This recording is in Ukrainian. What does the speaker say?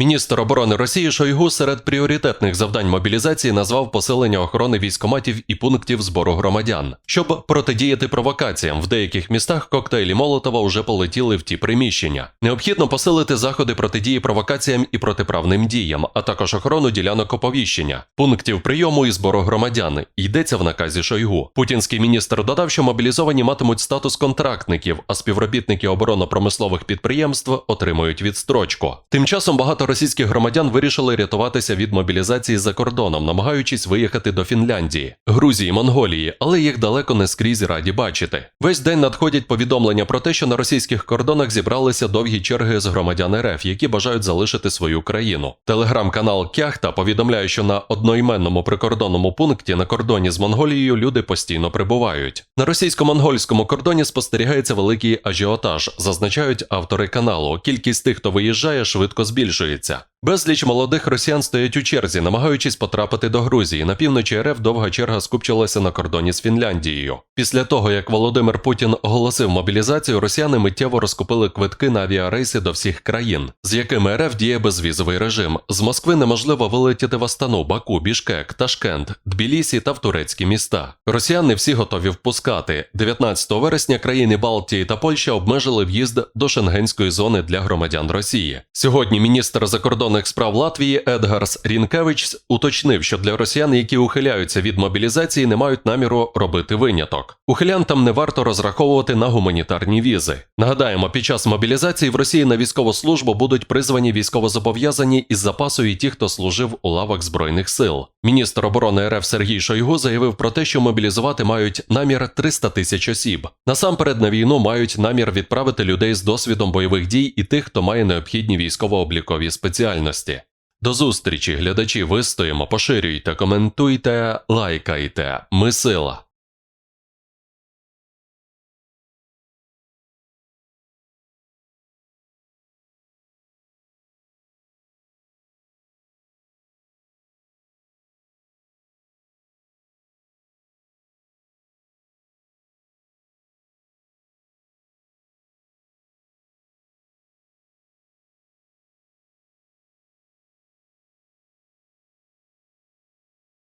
Міністр оборони Росії Шойгу серед пріоритетних завдань мобілізації назвав посилення охорони військоматів і пунктів збору громадян. Щоб протидіяти провокаціям, в деяких містах коктейлі Молотова вже полетіли в ті приміщення. Необхідно посилити заходи протидії провокаціям і протиправним діям, а також охорону ділянок оповіщення, пунктів прийому і збору громадян. Йдеться в наказі Шойгу. Путінський міністр додав, що мобілізовані матимуть статус контрактників, а співробітники оборонно-промислових підприємств отримують відстрочку. Тим часом багато російських громадян вирішили рятуватися від мобілізації за кордоном, намагаючись виїхати до Фінляндії, Грузії, Монголії, але їх далеко не скрізь раді бачити. Весь день надходять повідомлення про те, що на російських кордонах зібралися довгі черги з громадян РФ, які бажають залишити свою країну. Телеграм-канал Кяхта повідомляє, що на одноіменному прикордонному пункті на кордоні з Монголією люди постійно прибувають. На російсько-монгольському кордоні спостерігається великий ажіотаж, зазначають автори каналу. Кількість тих, хто виїжджає, швидко збільшується. лица. Безліч молодих росіян стоять у черзі, намагаючись потрапити до Грузії. На півночі РФ довга черга скупчилася на кордоні з Фінляндією. Після того, як Володимир Путін оголосив мобілізацію, росіяни миттєво розкупили квитки на авіарейси до всіх країн, з якими РФ діє безвізовий режим. З Москви неможливо вилетіти в Астану, Баку, Бішкек, Ташкент, Тбілісі та в турецькі міста. Росіян не всі готові впускати. 19 вересня країни Балтії та Польща обмежили в'їзд до шенгенської зони для громадян Росії. Сьогодні міністр закордонних справ Латвії Едгарс Рінкевич уточнив, що для росіян, які ухиляються від мобілізації, не мають наміру робити виняток. Ухилянтам не варто розраховувати на гуманітарні візи. Нагадаємо, під час мобілізації в Росії на військову службу будуть призвані військовозобов'язані із запасу і ті, хто служив у лавах збройних сил. Міністр оборони РФ Сергій Шойгу заявив про те, що мобілізувати мають намір 300 тисяч осіб. Насамперед на війну мають намір відправити людей з досвідом бойових дій і тих, хто має необхідні військово-облікові спеціальності. До зустрічі, глядачі, вистоїмо, поширюйте, коментуйте, лайкайте. Ми сила.